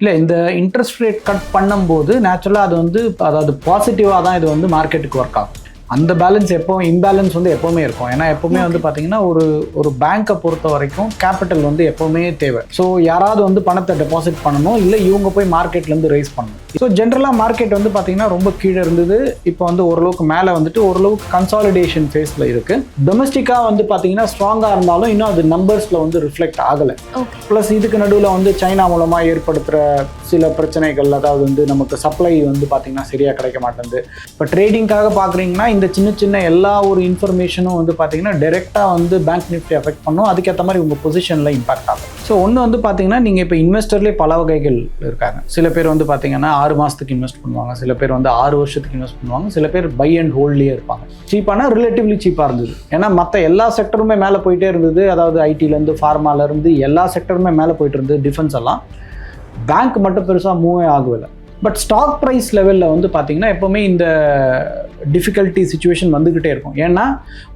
இல்லை இந்த interest rate cut பண்ணும்போது நேச்சுரலாக அது வந்து அதாவது பாசிட்டிவாக தான் இது வந்து மார்க்கெட்டுக்கு ஒர்க் ஆகும். அந்த பேலன்ஸ் எப்பவும் இம்பேலன்ஸ் வந்து எப்போவுமே இருக்கும். ஏன்னா எப்போவுமே வந்து பார்த்தீங்கன்னா ஒரு ஒரு பேங்க்கை பொறுத்த வரைக்கும் கேபிட்டல் வந்து எப்போவுமே தேவை. ஸோ யாராவது வந்து பணத்தை டெபாசிட் பண்ணணும் இல்லை இவங்க போய் மார்க்கெட்லேருந்து ரைஸ் பண்ணணும். ஸோ ஜென்ரலாக மார்க்கெட் வந்து பார்த்தீங்கன்னா ரொம்ப கீழே இருந்தது. இப்போ வந்து ஓரளவுக்கு மேலே வந்துட்டு ஓரளவுக்கு கன்சாலிடேஷன் ஃபேஸில் இருக்குது டொமஸ்டிக்காக வந்து பார்த்தீங்கன்னா ஸ்ட்ராங்காக இருந்தாலும் இன்னும் அது நம்பர்ஸில் வந்து ரிஃப்ளெக்ட் ஆகலை. ப்ளஸ் இதுக்கு நடுவில் வந்து சைனா மூலமாக ஏற்படுத்துகிற சில பிரச்சனைகள் அதாவது வந்து நமக்கு சப்ளை வந்து பார்த்திங்கன்னா சரியாக கிடைக்க மாட்டேங்குது. இப்போ ட்ரேடிங்காக பார்க்குறீங்கன்னா இந்த சின்ன சின்ன எல்லா ஒரு இன்ஃபர்மேஷனும் வந்து பார்த்தீங்கன்னா டெரெக்டாக வந்து பேங்க் நிஃப்டி அஃபெக்ட் பண்ணும். அதுக்கேற்ற மாதிரி உங்கள் பொசிஷனில் இம்பாக்ட் ஆகும். ஸோ ஒன்று வந்து பார்த்தீங்கன்னா நீங்கள் இப்போ இன்வெஸ்டர்லேயே பல வகைகள் இருக்காங்க. சில பேர் வந்து பார்த்தீங்கன்னா ஆறு மாதத்துக்கு இன்வெஸ்ட் பண்ணுவாங்க. சில பேர் வந்து ஆறு வருஷத்துக்கு இன்வெஸ்ட் பண்ணுவாங்க. சில பேர் பை அண்ட் ஹோல்ட்லேயே இருப்பாங்க. சீப்பானா ரிலேட்டிவ்லி சீப்பாக இருந்தது. ஏன்னா மற்ற எல்லா செக்டருமே மேலே போயிட்டே இருந்தது. அதாவது ஐடிலேருந்து ஃபார்மாலேருந்து எல்லா செக்டருமே மேலே போயிட்டு இருந்தது டிஃபென்ஸ் எல்லாம். பேங்க் மட்டும் பெருசாக மூவே ஆகவில்லை பட் ஸ்டாக் ப்ரைஸ் லெவலில் வந்து பார்த்திங்கன்னா எப்போவுமே இந்த டிஃபிகல்ட்டி சுச்சுவேஷன் வந்துக்கிட்டே இருக்கும். ஏன்னா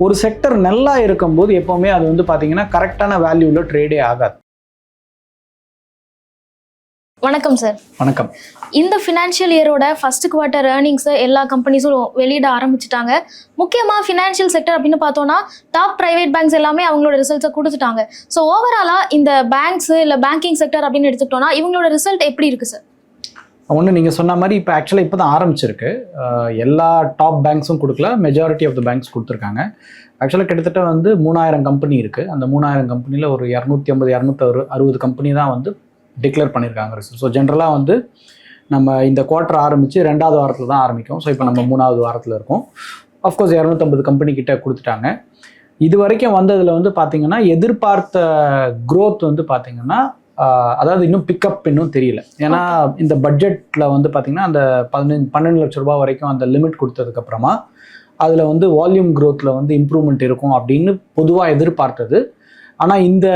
ஒரு செக்டர் நல்லா இருக்கும்போது எப்போவுமே அது வந்து பார்த்தீங்கன்னா கரெக்டான வேல்யூவில் ட்ரேடே ஆகாது. வணக்கம் சார் வணக்கம். இந்த ஃபினான்ஷியல் இயரோட ஃபர்ஸ்ட் குவார்ட்டர் ஏர்னிங்ஸை எல்லா கம்பெனிஸும் வெளியிட ஆரம்பிச்சிட்டாங்க. முக்கியமாக ஃபினான்ஷியல் செக்டர் அப்படின்னு பார்த்தோன்னா டாப் பிரைவேட் பேங்க்ஸ் எல்லாமே அவங்களோட ரிசல்ட்ஸை கொடுத்துட்டாங்க. ஸோ ஓவராலாக இந்த பேங்க்ஸ் இல்லை பேங்கிங் செக்டர் அப்படின்னு எடுத்துக்கிட்டோம்னா இவங்களோட ரிசல்ட் எப்படி இருக்கு சார் ஒன்று நீங்கள் சொன்ன மாதிரி இப்போ ஆக்சுவலாக இப்போ தான் ஆரம்பிச்சிருக்கு. எல்லா டாப் பேங்க்ஸும் கொடுக்கல மெஜாரிட்டி ஆஃப் த பேங்க்ஸ் கொடுத்துருக்காங்க. ஆக்சுவலாக கிட்டத்தட்ட வந்து மூணாயிரம் கம்பெனி இருக்குது அந்த மூணாயிரம் கம்பெனியில் ஒரு இரநூத்தி ஐம்பது இரநூத்தி அறுபது கம்பெனி தான் வந்து டிக்ளேர் பண்ணியிருக்காங்க ரிசல்ட் ஸோ ஜென்ரலாக வந்து நம்ம இந்த குவார்ட்டர் ஆரம்பித்து ரெண்டாவது வாரத்தில் தான் ஆரம்பிக்கும். ஸோ இப்போ நம்ம மூணாவது வாரத்தில் இருக்கோம். அஃப்கோர்ஸ் இரநூத்தம்பது கம்பெனி கிட்ட கொடுத்துட்டாங்க. இது வரைக்கும் வந்ததில் வந்து பார்த்தீங்கன்னா எதிர்பார்த்த growth வந்து பார்த்தீங்கன்னா அதாவது இன்னும் பிக்கப் இன்னும் தெரியல. ஏன்னா இந்த பட்ஜெட்டில் வந்து பார்த்தீங்கன்னா அந்த பதினஞ்சு பன்னெண்டு லட்ச ரூபாய் வரைக்கும் அந்த லிமிட் கொடுத்ததுக்கப்புறமா அதில் வந்து வால்யூம் growthல வந்து இம்ப்ரூவ்மெண்ட் இருக்கும் அப்படின்னு பொதுவாக எதிர்பார்த்தது. ஆனால் இந்த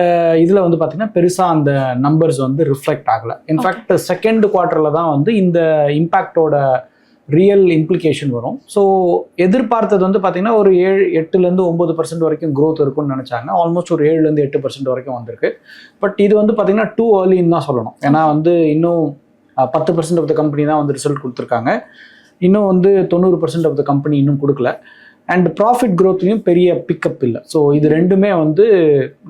இதில் வந்து பார்த்தீங்கன்னா பெருசாக அந்த நம்பர்ஸ் வந்து ரிஃப்ளெக்ட் ஆகலை. இன்ஃபேக்ட் செகண்ட் குவார்ட்டரில் தான் வந்து இந்த இம்பேக்டோட ரியல் இம்ப்ளிகேஷன் வரும். ஸோ எதிர்பார்த்தது வந்து பார்த்தீங்கன்னா ஒரு ஏழு எட்டுலேருந்து ஒம்பது பர்சன்ட் வரைக்கும் growth இருக்கும்னு நினச்சாங்க. ஆல்மோஸ்ட் ஒரு ஏழுலேருந்து எட்டு பர்சன்ட் வரைக்கும் வந்திருக்கு. பட் இது வந்து பார்த்தீங்கன்னா டூ ஏர்லின்னு தான் சொல்லணும். ஏன்னா வந்து இன்னும் பத்து பர்சன்ட் ஆஃப் த கம்பெனி தான் வந்து ரிசல்ட் கொடுத்துருக்காங்க. இன்னும் வந்து தொண்ணூறு பர்சன்ட் ஆஃப் த கம்பெனி இன்னும் கொடுக்கல. அண்ட் ப்ராஃபிட் க்ரோத்லையும் பெரிய பிக்கப் இல்லை. ஸோ இது ரெண்டுமே வந்து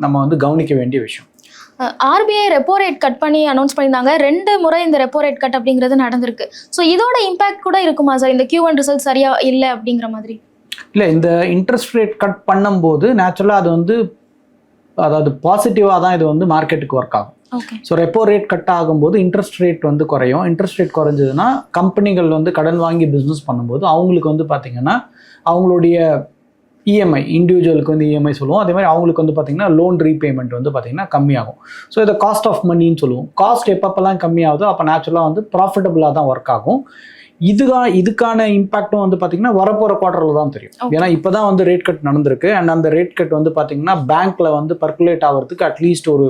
நம்ம வந்து கவனிக்க வேண்டிய விஷயம். ஆர்பிஐ ரெப்போ ரேட் கட் பண்ணி அனௌன்ஸ் பண்ணியிருந்தாங்க. ரெண்டு முறை இந்த ரெப்போ ரேட் கட் அப்படிங்கிறது நடந்திருக்கு. ஸோ இதோட இம்பாக்ட் கூட இருக்குமா சார் இந்த கியூ ஒன் ரிசல்ட் சரியா இல்லை அப்படிங்கிற மாதிரி. இல்லை இந்த இன்ட்ரெஸ்ட் ரேட் கட் பண்ணும்போது நேச்சுரலாக அது வந்து அதாவது பாசிட்டிவாக தான் இது வந்து மார்க்கெட்டுக்கு ஒர்க் ஆகும். ஸோ ரெப்போ ரேட் கட் ஆகும்போது இன்ட்ரெஸ்ட் ரேட் வந்து குறையும். இன்ட்ரெஸ்ட் ரேட் குறைஞ்சதுன்னா கம்பெனிகள் வந்து கடன் வாங்கி பிஸ்னஸ் பண்ணும்போது அவங்களுக்கு வந்து பார்த்திங்கன்னா அவங்களுடைய இஎம்ஐ இண்டிவிஜுவலுக்கு வந்து இஎம்ஐ சொல்லுவோம். அதே மாதிரி அவங்களுக்கு வந்து பார்த்திங்கன்னா லோன் ரீபேமெண்ட் வந்து பார்த்திங்கன்னா கம்மியாகும். ஸோ இதை காஸ்ட் ஆஃப் மணின்னு சொல்லுவோம். காஸ்ட் எப்பப்பெல்லாம் கம்மியாகுதோ அப்போ நேச்சுரலாக வந்து ப்ராஃபிட்டபுளாக தான் ஒர்க் ஆகும். இதுதான் இதுக்கான இம்பாக்டும் வந்து பார்த்திங்கன்னா வரப்போகிற குவார்ட்டரில் தான் தெரியும். ஏன்னா இப்போ தான் வந்து ரேட் கட் நடந்திருக்கு. அண்ட் அந்த ரேட் கட் வந்து பார்த்திங்கன்னா பேங்க்கில் வந்து பர்குலேட் ஆகிறதுக்கு அட்லீஸ்ட் ஒரு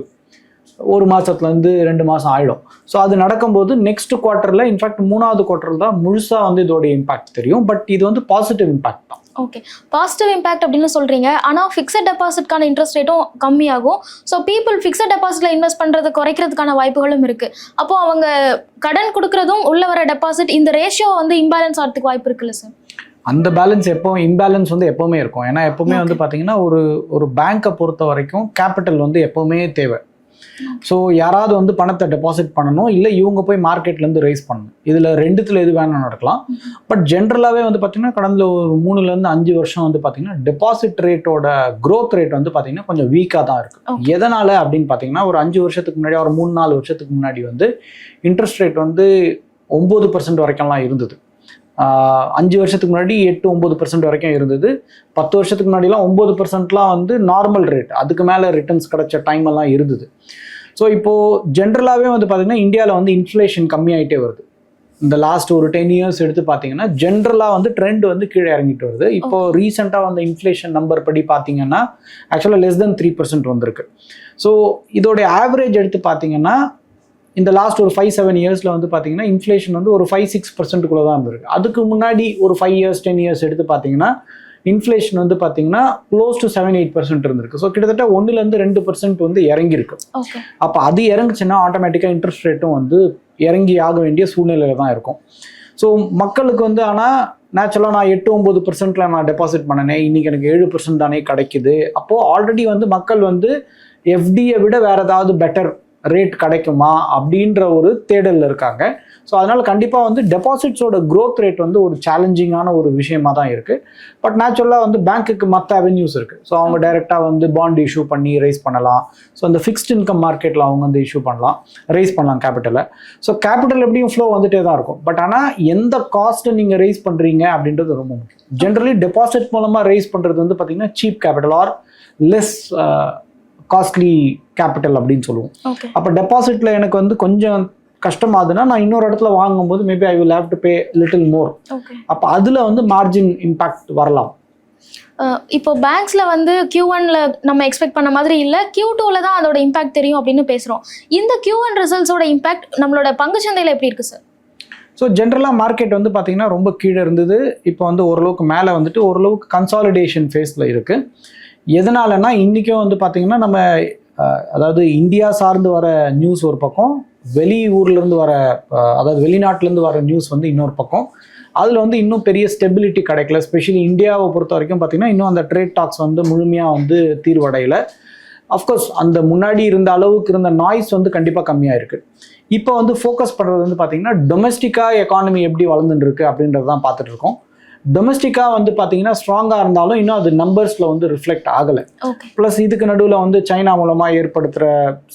ஒரு மாதத்துலேருந்து ரெண்டு மாதம் ஆயிடும். ஸோ அது நடக்கும்போது நெக்ஸ்ட் குவார்ட்டரில் இன்ஃபேக்ட் மூணாவது குவார்ட்டரில் தான் முழுசாக வந்து இதோட இம்பாக்ட் தெரியும். பட் இது வந்து பாசிட்டிவ் இம்பாக்ட் தான். ஓகே பாசிட்டிவ் இம்பாக்ட் அப்படின்னு சொல்றீங்க. ஆனால் ஃபிக்ஸட் டெபாசிட்கான இன்ட்ரெஸ்ட் ரேட்டும் கம்மியாகும். ஸோ பீப்புள் ஃபிக்ஸட் டெபாசிட்ல இன்வெஸ்ட் பண்றதை குறைக்கிறதுக்கான வாய்ப்புகளும் இருக்கு. அப்போ அவங்க கடன் கொடுக்கறதும் உள்ள வர டெபாசிட் இந்த ரேஷியோ வந்து இம்பேலன்ஸ் ஆகிறதுக்கு வாய்ப்பு இருக்குல்ல சார் அந்த பேலன்ஸ் எப்பவும் இம்பேலன்ஸ் வந்து எப்பவுமே இருக்கும். ஏன்னா எப்பவுமே வந்து. பார்த்தீங்கன்னா ஒரு ஒரு பேங்க்கை பொறுத்த வரைக்கும் கேபிட்டல் வந்து எப்பவுமே தேவை. ஸோ யாராவது வந்து பணத்தை டெபாசிட் பண்ணணும் இல்லை இவங்க போய் மார்க்கெட்லேருந்து ரைஸ் பண்ணணும். இதில் ரெண்டுத்தில் எது வேணால் நடக்கலாம். பட் ஜென்ரலாகவே வந்து பார்த்தீங்கன்னா கடந்த ஒரு மூணுலேருந்து அஞ்சு வருஷம் வந்து பார்த்தீங்கன்னா டெபாசிட் ரேட்டோட growth ரேட் வந்து பார்த்தீங்கன்னா கொஞ்சம் வீக்காக தான் இருக்குது. எதனால் அப்படின்னு பார்த்தீங்கன்னா ஒரு அஞ்சு வருஷத்துக்கு முன்னாடி ஒரு மூணு நாலு வருஷத்துக்கு முன்னாடி வந்து இன்ட்ரெஸ்ட் ரேட் வந்து ஒம்பது பர்சன்ட் வரைக்கும்லாம் இருந்தது. அஞ்சு வருஷத்துக்கு முன்னாடி எட்டு ஒம்பது பர்சன்ட் வரைக்கும் இருந்தது. பத்து வருஷத்துக்கு முன்னாடிலாம் ஒம்பது பர்சன்ட்லாம் வந்து நார்மல் ரேட் அதுக்கு மேலே ரிட்டர்ன்ஸ் கிடைச்ச டைம் எல்லாம் இருந்தது. ஸோ இப்போது ஜென்ரலாகவே வந்து பார்த்திங்கன்னா இந்தியாவில் வந்து இன்ஃப்ளேஷன் கம்மியாயிட்டே வருது. இந்த லாஸ்ட் ஒரு டென் இயர்ஸ் எடுத்து பார்த்தீங்கன்னா ஜென்ரலாக வந்து ட்ரெண்ட் வந்து கீழே இறங்கிட்டு வருது. இப்போ ரீசெண்டாக வந்த இன்ஃப்ளேஷன் நம்பர் படி பார்த்தீங்கன்னா ஆக்சுவலாக லெஸ் தென் த்ரீ பர்சன்ட் வந்திருக்கு. ஸோ இதோடைய ஆவரேஜ் எடுத்து பார்த்தீங்கன்னா இந்த லாஸ்ட் ஒரு ஃபைவ் செவன் இயர்ஸில் வந்து பார்த்தீங்கன்னா இன்ஃப்ளேஷன் வந்து ஒரு ஃபைவ் சிக்ஸ் பர்சன்ட்டுக்குள்ளே தான் இருந்திருக்கு. அதுக்கு முன்னாடி ஒரு ஃபைவ் இயர்ஸ் டென் இயர்ஸ் எடுத்து பார்த்தீங்கன்னா இன்ஃப்ளேஷன் வந்து பார்த்தீங்கன்னா close to seven eight percent இருந்திருக்கு. ஸோ கிட்டத்தட்ட ஒன்றுலேருந்து ரெண்டு பர்சன்ட் வந்து இறங்கியிருக்கு. அப்போ அது இறங்குச்சுன்னா ஆட்டோமேட்டிக்காக இன்ட்ரெஸ்ட் ரேட்டும் வந்து இறங்கி ஆக வேண்டிய சூழ்நிலையில தான் இருக்கும். ஸோ மக்களுக்கு வந்து ஆனால் நேச்சுரலாக நான் எட்டு ஒம்பது பர்சன்ட்ல நான் டெபாசிட் பண்ணினேன். இன்னைக்கு எனக்கு ஏழு பர்சன்ட் தானே கிடைக்குது. அப்போது ஆல்ரெடி வந்து மக்கள் வந்து எஃப்டியை விட வேற ஏதாவது பெட்டர் ரேட் கிடைக்குமா அப்படின்ற ஒரு தேடலில் இருக்காங்க. ஸோ அதனால் கண்டிப்பாக வந்து டெபாசிட்ஸோட growth ரேட் வந்து ஒரு சேலஞ்சிங்கான ஒரு விஷயமா தான் இருக்குது பட் நேச்சுரலாக வந்து பேங்க்குக்கு மற்ற அவென்யூஸ் இருக்குது ஸோ அவங்க டைரெக்டாக வந்து பாண்ட் இஷ்யூ பண்ணி ரைஸ் பண்ணலாம். ஸோ அந்த ஃபிக்ஸ்ட் இன்கம் மார்க்கெட்டில் அவங்க வந்து இஷ்யூ பண்ணலாம். ரைஸ் பண்ணலாம் கேபிட்டலை ஸோ கேபிட்டல் எப்படியும் ஃப்ளோ வந்துட்டே தான் இருக்கும். பட் ஆனால் எந்த காஸ்ட்டை நீங்கள் ரைஸ் பண்ணுறீங்க அப்படின்றது ரொம்ப முக்கியம். ஜென்ரலி டெபாசிட் மூலமாக ரைஸ் பண்ணுறது வந்து பார்த்தீங்கன்னா cheap capital or less costly capital அப்படின்னு சொல்லுவோம். அப்போ டெபாசிட்டில் எனக்கு வந்து கொஞ்சம் கஷ்டமாகுதுன்னா நான் இன்னொரு இடத்துல வாங்கும்போது maybe I will have to pay little more அப்போ அதில் வந்து மார்ஜின் இம்பாக்ட் வரலாம். இப்போ பேங்க்ஸ்ல வந்து Q1 ஒன்ல நம்ம எக்ஸ்பெக்ட் பண்ண மாதிரி இல்ல Q2 டூல தான் அதோட இம்பாக்ட் தெரியும் அப்படின்னு பேசுறோம். இந்த Q1 ஒன் ரிசல்ட்ஸோட இம்பாக்ட் நம்மளோட பங்குச்சந்தையில எப்படி இருக்கு சார் ஸோ ஜென்ரலாக மார்க்கெட் வந்து பார்த்தீங்கன்னா ரொம்ப கீழே இருந்தது. இப்போ வந்து ஓரளவுக்கு மேலே வந்துட்டு ஓரளவுக்கு கன்சாலிடேஷன் ஃபேஸில் இருக்குது எதனாலன்னா இன்றைக்கும் வந்து பார்த்தீங்கன்னா நம்ம அதாவது இந்தியா சார்ந்து வர நியூஸ் ஒரு பக்கம் வெளி ஊர்லேருந்து வர அதாவது வெளிநாட்டிலேருந்து வர நியூஸ் வந்து இன்னொரு பக்கம். அதில் வந்து இன்னும் பெரிய ஸ்டெபிலிட்டி கிடைக்கல. ஸ்பெஷலி இந்தியாவை பொறுத்த வரைக்கும் பார்த்தீங்கன்னா இன்னும் அந்த ட்ரேட் டாக்ஸ் வந்து முழுமையாக வந்து தீர்வடையலை. அஃப்கோர்ஸ் அந்த முன்னாடி இருந்த அளவுக்கு இருந்த நாய்ஸ் வந்து கண்டிப்பாக கம்மியாக இருக்குது இப்போ வந்து ஃபோக்கஸ் பண்ணுறது வந்து பார்த்திங்கன்னா டொமஸ்டிக்காக எக்கானமி எப்படி வளர்ந்துட்டு இருக்கு அப்படின்றத தான் பார்த்துட்டு இருக்கோம். டொமஸ்டிக்காக வந்து பார்த்தீங்கன்னா ஸ்ட்ராங்காக இருந்தாலும் இன்னும் அது நம்பர்ஸில் வந்து ரிஃப்ளெக்ட் ஆகலை. ப்ளஸ் இதுக்கு நடுவில் வந்து சைனா மூலமாக ஏற்படுத்துகிற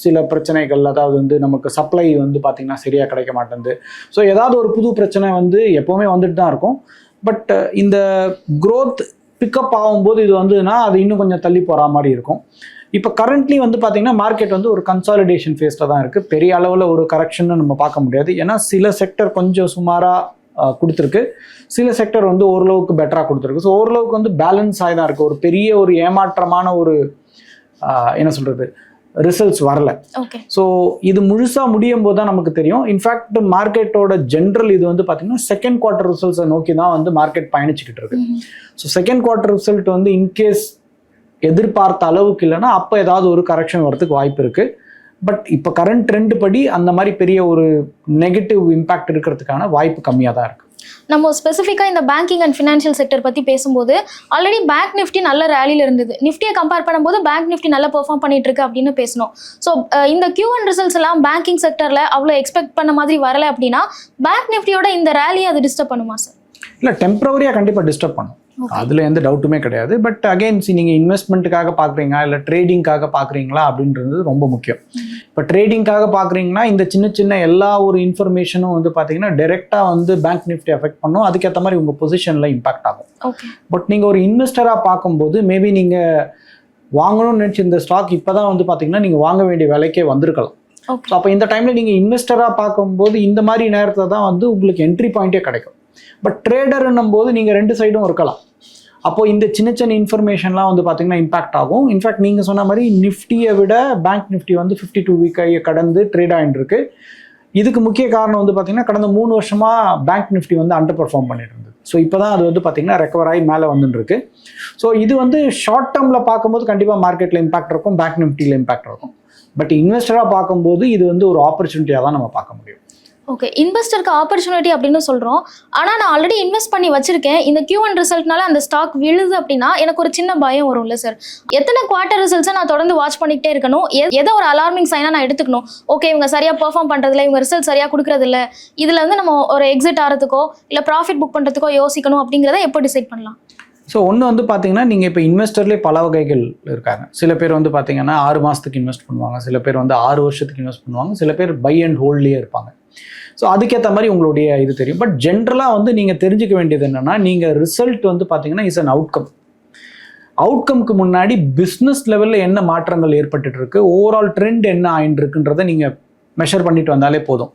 சில பிரச்சனைகள் அதாவது வந்து நமக்கு சப்ளை வந்து பார்த்திங்கன்னா சரியாக கிடைக்க மாட்டேங்குது. ஸோ ஏதாவது ஒரு புது பிரச்சனை வந்து எப்போவுமே வந்துட்டு தான் இருக்கும். பட் இந்த growth பிக்கப் ஆகும்போது இது வந்துன்னா அது இன்னும் கொஞ்சம் தள்ளி போகிற மாதிரி இருக்கும். இப்போ கரண்ட்லி வந்து பார்த்திங்கன்னா மார்க்கெட் வந்து ஒரு கன்சாலிடேஷன் ஃபேஸில் தான் இருக்குது பெரிய அளவில் ஒரு கரெக்ஷன் நம்ம பார்க்க முடியாது. ஏன்னா சில செக்டர் கொஞ்சம் சுமாராக கொடுத்துருக்கு. சில செக்டர் வந்து ஓரளவுக்கு பெட்டராக கொடுத்துருக்கு. ஸோ ஓரளவுக்கு வந்து பேலன்ஸ் ஆகி தான் இருக்குது ஒரு பெரிய ஒரு ஏமாற்றமான ஒரு என்ன சொல்கிறது ரிசல்ட்ஸ் வரல. ஸோ இது முழுசாக முடியும் போது தான் நமக்கு தெரியும். இன்ஃபேக்ட் மார்க்கெட்டோட ஜென்ரல் இது வந்து பார்த்தீங்கன்னா செகண்ட் குவார்ட்டர் ரிசல்ட்ஸை நோக்கி தான் வந்து மார்க்கெட் பயணிச்சுக்கிட்டு இருக்கு. ஸோ செகண்ட் குவார்ட்டர் ரிசல்ட் வந்து இன்கேஸ் எதிர்பார்த்த அளவுக்கு இல்லைன்னா அப்போ ஏதாவது ஒரு கரெக்ஷன் வரதுக்கு வாய்ப்பு இருக்குது பட் இப்போ கரண்ட் ட்ரெண்ட் படி அந்த மாதிரி பெரிய ஒரு நெகட்டிவ் இம்பாக்ட் இருக்கிறதுக்கான வாய்ப்பு கம்மியாக தான் இருக்குது நம்ம ஸ்பெசிஃபிக்காக இந்த பேங்கிங் அண்ட் ஃபினான்ஷியல் செக்டர் பற்றி பேசும்போது ஆல்ரெடி பேங்க் நிஃப்டி நல்ல ரேலியில் இருந்தது. நிஃப்டியை கம்பேர் பண்ணும்போது பேங்க் நிஃப்டி நல்லா பெர்ஃபார்ம் பண்ணிட்டு இருக்கு அப்படின்னு பேசணும் ஸோ இந்த Q1 ஒன் ரிசல்ட்ஸ் எல்லாம் பேங்கிங் செக்டரில் அவ்வளோ எக்ஸ்பெக்ட் பண்ண மாதிரி வரல அப்படின்னா பேங்க் நிஃப்டியோட இந்த ரேலியை அது டிஸ்டர்ப் பண்ணுமா சார் இல்லை டெம்பரவரியாக கண்டிப்பாக டிஸ்டர்ப் பண்ணும். அதில் எந்த டவுட்டுமே கிடையாது. பட் அகைன் சி நீங்கள் இன்வெஸ்ட்மெண்ட்டுக்காக பார்க்குறீங்க இல்லை ட்ரேடிங்காக பார்க்குறீங்களா அப்படின்றது ரொம்ப முக்கியம். இப்போ ட்ரேடிங்காக பார்க்குறீங்கன்னா இந்த சின்ன சின்ன எல்லா ஒரு இன்ஃபர்மேஷனும் வந்து பார்த்தீங்கன்னா டெரெக்டாக வந்து பேங்க் நிஃப்டி அஃபெக்ட் பண்ணும். அதுக்கேற்ற மாதிரி உங்கள் பொசிஷனில் இம்பாக்ட் ஆகும். பட் நீங்கள் ஒரு இன்வெஸ்டராக பார்க்கும்போது மேபி நீங்கள் வாங்கணும்னு நினச்சி இந்த ஸ்டாக் இப்போ தான் வந்து பார்த்தீங்கன்னா நீங்கள் வாங்க வேண்டிய விலைக்கே வந்திருக்கலாம். ஸோ அப்போ இந்த டைமில் நீங்கள் இன்வெஸ்டராக பார்க்கும்போது இந்த மாதிரி நேரத்தில் தான் வந்து உங்களுக்கு என்ட்ரி பாயிண்ட்டே கிடைக்கும். பட் ட்ரேடர்ன்னும் போது நீங்கள் ரெண்டு சைடும் இருக்கலாம். அப்போ இந்த சின்ன சின்ன இன்ஃபர்மேஷன்லாம் வந்து பார்த்தீங்கன்னா இம்பாக்ட் ஆகும். இன்ஃபேக்ட் நீங்கள் சொன்ன மாதிரி நிஃப்டியை விட பேங்க் நிஃப்டி வந்து ஃபிஃப்டி டூ வீக்கை கடந்து ட்ரேட் ஆகிட்டு இருக்கு இதுக்கு முக்கிய காரணம் வந்து பார்த்தீங்கன்னா கடந்த மூணு வருஷமாக பேங்க் நிஃப்டி வந்து அண்டர் பெர்ஃபார்ம் பண்ணிட்டு இருந்தது ஸோ இப்போ தான் அது வந்து பார்த்தீங்கன்னா ரெக்கவர் ஆகி மேலே வந்துட்டுருக்கு ஸோ இது வந்து ஷார்ட் டேர்மில் பார்க்கும்போது கண்டிப்பாக மார்க்கெட்டில் இம்பாக்ட் இருக்கும் பேங்க் நிஃப்டியில் இம்பாக்ட் இருக்கும். பட் இன்வெஸ்டராக பார்க்கும்போது இது வந்து ஒரு ஆப்பர்ச்சுனிட்டியாக தான் நம்ம பார்க்க முடியும். ஓகே இன்வெஸ்டருக்கு ஆப்பர்ச்சுனிட்டி அப்படின்னு சொல்கிறோம் ஆனால் நான் ஆல்ரெடி இன்வெஸ்ட் பண்ணி வச்சிருக்கேன். இந்த கியூ ஒன் ரிசல்ட்னால அந்த ஸ்டாக் விழுது அப்படின்னா எனக்கு ஒரு சின்ன பயம் வரும்ல சார் எத்தனை குவார்ட்டர் ரிசல்ட்ஸை நான் தொடர்ந்து வாட்ச் பண்ணிக்கிட்டே இருக்கணும்? எ- எதை ஒரு அலார்மிங் சைனாக நான் எடுத்துக்கணும்? ஓகே இவங்க சரியாக பெர்ஃபார்ம் பண்ணுறதில்ல இவங்க ரிசல்ட் சரியாக கொடுக்குறதில்ல. இதில் வந்து நம்ம ஒரு எக்ஸிட் ஆகிறதுக்கோ இல்லை ப்ராஃபிட் புக் பண்ணுறதுக்கோ யோசிக்கணும் அப்படிங்கிறத எப்போ டிசைட் பண்ணலாம்? ஸோ ஒன்று வந்து பார்த்தீங்கன்னா நீங்கள் இப்போ இன்வெஸ்டர்லேயே பல வகைகள் இருக்காங்க. சில பேர் வந்து பார்த்தீங்கன்னா ஆறு மாதத்துக்கு இன்வெஸ்ட் பண்ணுவாங்க. சில பேர் வந்து ஆறு வருஷத்துக்கு இன்வெஸ்ட் பண்ணுவாங்க. சில பேர் பை அண்ட் ஹோல்ட்லேயே இருப்பாங்க. ஸோ அதுக்கேற்ற மாதிரி உங்களுடைய இது தெரியும். பட் ஜென்ரலாக வந்து நீங்கள் தெரிஞ்சுக்க வேண்டியது என்னென்னா நீங்கள் ரிசல்ட் வந்து பார்த்தீங்கன்னா இஸ் அன் அவுட்கம் அவுட்கம்க்கு முன்னாடி பிஸ்னஸ் லெவலில் என்ன மாற்றங்கள் ஏற்பட்டுட்டு இருக்கு ஓவரால் ட்ரெண்ட் என்ன ஆயிட்டு இருக்குன்றதை நீங்கள் மெஷர் பண்ணிட்டு வந்தாலே போதும்.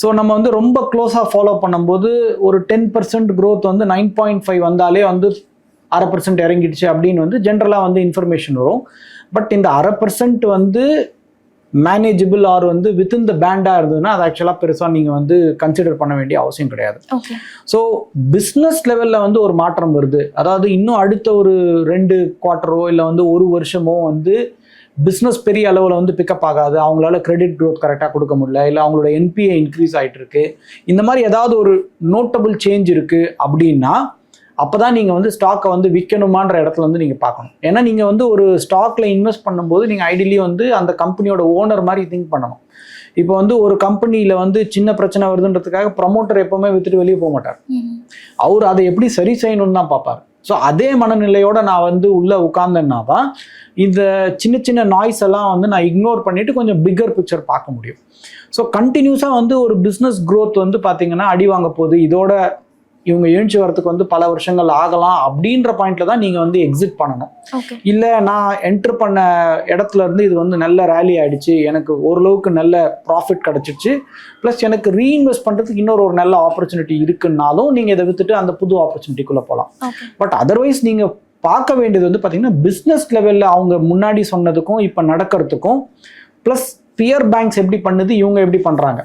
ஸோ நம்ம வந்து ரொம்ப க்ளோஸாக ஃபாலோ பண்ணும்போது ஒரு டென் பர்சன்ட் க்ரோத் வந்து நைன் பாயிண்ட் ஃபைவ் வந்தாலே வந்து அரை பர்சன்ட் இறங்கிடுச்சு அப்படின்னு வந்து ஜென்ரலாக வந்து இன்ஃபர்மேஷன் வரும். பட் இந்த அரை பர்சன்ட் வந்து மேனேஜபிள் ஆர் வந்து வித்தின் த பேண்டாக இருந்ததுன்னா அது ஆக்சுவலாக பெருசாக நீங்கள் வந்து கன்சிடர் பண்ண வேண்டிய அவசியம் கிடையாது. ஸோ பிஸ்னஸ் லெவலில் வந்து ஒரு மாற்றம் வருது. அதாவது இன்னும் அடுத்த ஒரு ரெண்டு குவார்ட்டரோ இல்லை வந்து ஒரு வருஷமோ வந்து பிஸ்னஸ் பெரிய அளவில் வந்து பிக்கப் ஆகாது. அவங்களால கிரெடிட் growth கரெக்டாக கொடுக்க முடியல. இல்லை அவங்களோட என்பிஏ இன்க்ரீஸ் ஆகிட்டு இருக்கு இந்த மாதிரி ஏதாவது ஒரு நோட்டபிள் சேஞ்ச் இருக்குது அப்படின்னா அப்போ தான் நீங்கள் வந்து ஸ்டாக்கை வந்து விற்கணுமான்ற இடத்துல வந்து நீங்கள் பார்க்கணும். ஏன்னா நீங்கள் வந்து ஒரு ஸ்டாக்ல இன்வெஸ்ட் பண்ணும்போது நீங்கள் ஐடியலி வந்து அந்த கம்பெனியோட ஓனர் மாதிரி திங்க் பண்ணணும். இப்போ வந்து ஒரு கம்பெனியில் வந்து சின்ன பிரச்சனை வருதுன்றதுக்காக ப்ரமோட்டர் எப்பவுமே வித்துட்டு வெளியே போக மாட்டார். அவர் அதை எப்படி சரி செய்யணும்னு தான் பார்ப்பார். ஸோ அதே மனநிலையோட நான் வந்து உள்ள உட்கார்ந்தேன்னா தான் இந்த சின்ன சின்ன நாய்ஸ் எல்லாம் வந்து நான் இக்னோர் பண்ணிட்டு கொஞ்சம் பிக்கர் பிக்சர் பார்க்க முடியும். ஸோ கண்டினியூஸாக வந்து ஒரு பிஸ்னஸ் growth வந்து பார்த்தீங்கன்னா அடி வாங்க போகுது. இதோட இவங்க எழுச்சி வரதுக்கு வந்து பல வருஷங்கள் ஆகலாம் அப்படின்ற பாயிண்ட்ல தான் நீங்கள் வந்து எக்ஸிட் பண்ணணும். இல்லை நான் என்டர் பண்ண இடத்துல இருந்து இது வந்து நல்ல ரேலி ஆயிடுச்சு எனக்கு ஓரளவுக்கு நல்ல ப்ராஃபிட் கிடச்சிச்சு ப்ளஸ் எனக்கு ரீஇன்வெஸ்ட் பண்ணுறதுக்கு இன்னொரு ஒரு நல்ல ஆப்பர்ச்சுனிட்டி இருக்குன்னாலும் நீங்கள் இதை வித்துட்டு அந்த புது ஆப்பர்ச்சுனிட்டிக்குள்ளே போகலாம் பட் அதர்வைஸ் நீங்கள் பார்க்க வேண்டியது வந்து பார்த்தீங்கன்னா பிஸ்னஸ் லெவலில் அவங்க முன்னாடி சொன்னதுக்கும் இப்போ நடக்கிறதுக்கும் ப்ளஸ் பியர் பேங்க்ஸ் எப்படி பண்ணுது இவங்க எப்படி பண்ணுறாங்க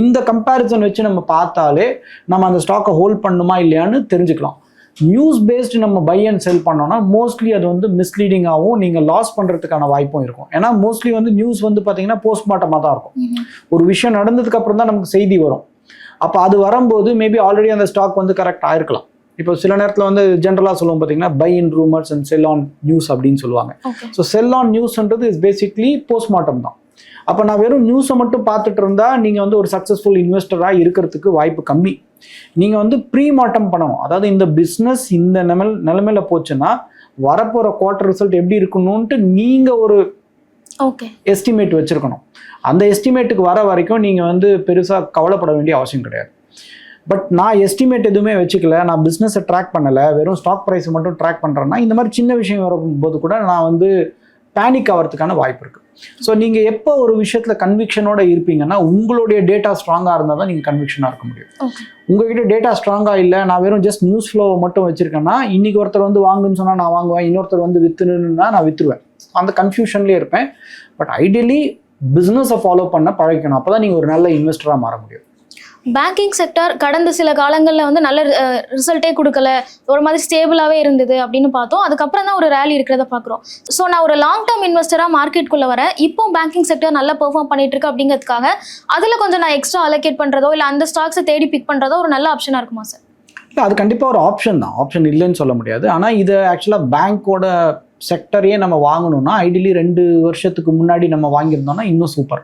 இந்த கம்பேரிசன் வச்சு நம்ம பார்த்தாலே நம்ம அந்த ஸ்டாக்கை ஹோல்ட் பண்ணுமா இல்லையான்னு தெரிஞ்சுக்கலாம். நியூஸ் பேஸ்டு நம்ம பை அண்ட் செல் பண்ணோம்னா மோஸ்ட்லி அது வந்து மிஸ்லீடிங்காகவும் நீங்கள் லாஸ் பண்ணுறதுக்கான வாய்ப்பும் இருக்கும். ஏன்னா மோஸ்ட்லி வந்து நியூஸ் வந்து பார்த்தீங்கன்னா போஸ்ட்மார்ட்டமாக தான் இருக்கும். ஒரு விஷயம் நடந்ததுக்கு அப்புறம் தான் நமக்கு செய்தி வரும். அப்போ அது வரும்போது மேபி ஆல்ரெடி அந்த ஸ்டாக் வந்து கரெக்ட் ஆயிருக்கலாம். இப்போ சில நேரத்தில் வந்து ஜென்ரலாக சொல்லுவோம் பார்த்தீங்கன்னா buy in rumours and sell on news அப்படின்னு சொல்லுவாங்க. ஸோ செல் ஆன் நியூஸ்ன்றது இஸ் பேசிக்லி போஸ்ட்மார்ட்டம் தான். அப்போ நான் வெறும் நியூஸை மட்டும் பார்த்துட்டு இருந்தா நீங்கள் வந்து ஒரு சக்ஸஸ்ஃபுல் இன்வெஸ்டராக இருக்கிறதுக்கு வாய்ப்பு கம்மி. நீங்கள் வந்து ப்ரீ மார்ட்டம் பண்ணணும். அதாவது இந்த பிஸ்னஸ் இந்த நிமல் நிலைமையில போச்சுன்னா வரப்போகிற குவார்ட்டர் ரிசல்ட் எப்படி இருக்கணும்ன்ட்டு நீங்கள் ஒரு ஓகே எஸ்டிமேட் வச்சுருக்கணும். அந்த எஸ்டிமேட்டுக்கு வர வரைக்கும் நீங்கள் வந்து பெருசாக கவலைப்பட வேண்டிய அவசியம் கிடையாது. பட் நான் எஸ்டிமேட் எதுவுமே வச்சுக்கல. நான் பிஸ்னஸை ட்ராக் பண்ணலை. வெறும் ஸ்டாக் ப்ரைஸை மட்டும் ட்ராக் பண்ணுறேன்னா இந்த மாதிரி சின்ன விஷயம் வரும்போது கூட நான் வந்து பேனிக் ஆகிறதுக்கான வாய்ப்பு இருக்குது ஸோ நீங்கள் எப்போ ஒரு விஷயத்தில் கன்விக்ஷனோட இருப்பீங்கன்னா உங்களுடைய டேட்டா ஸ்ட்ராங்காக இருந்தால் தான் நீங்கள் கன்விக்ஷனாக இருக்க முடியும். உங்ககிட்ட டேட்டா ஸ்ட்ராங்காக இல்லை நான் வெறும் ஜஸ்ட் நியூஸ் ஃப்ளோவை மட்டும் வச்சிருக்கேன்னா இன்னைக்கு ஒருத்தர் வந்து வாங்குன்னு சொன்னால் நான் வாங்குவேன் இன்னொருத்தர் வந்து வித்துணுன்னா நான் வித்துருவேன். அந்த கன்ஃபியூஷன்லேயே இருப்பேன். பட் ஐடியலி பிஸ்னஸை ஃபாலோ பண்ண பழகிக்கணும். அப்போ தான் நீங்கள் ஒரு நல்ல இன்வெஸ்டராக மாற முடியும். பேங்கிங் செக்டர் கடந்த சில காலங்களில் வந்து நல்ல ரிசல்ட்டே கொடுக்கல. ஒரு மாதிரி ஸ்டேபிளாகவே இருந்தது அப்படின்னு பார்த்தோம். அதுக்கப்புறம் தான் ஒரு ரேலி இருக்கிறத பார்க்குறோம். ஸோ நான் ஒரு லாங் டேர்ம் இன்வெஸ்டராக மார்க்கெட்டுக்குள்ளே வரேன். இப்போ பேங்கிங் செக்டர் நல்லா பெர்ஃபார்ம் பண்ணிட்டு இருக்கு அப்படிங்கிறதுக்காக அதில் கொஞ்சம் நான் எக்ஸ்ட்ரா அலோகேட் பண்ணுறதோ இல்லை அந்த ஸ்டாக்ஸை தேடி பிக் பண்ணுறதோ ஒரு நல்ல ஆப்ஷனாக இருக்குமா சார் இல்லை அது கண்டிப்பாக ஒரு ஆப்ஷன் தான். ஆப்ஷன் இல்லைன்னு சொல்ல முடியாது. ஆனால் இது ஆக்சுவலாக பேங்க்கோட செக்டரையே நம்ம வாங்கணும்னா ஐடியலி ரெண்டு வருஷத்துக்கு முன்னாடி நம்ம வாங்கியிருந்தோம்னா இன்னும் சூப்பர்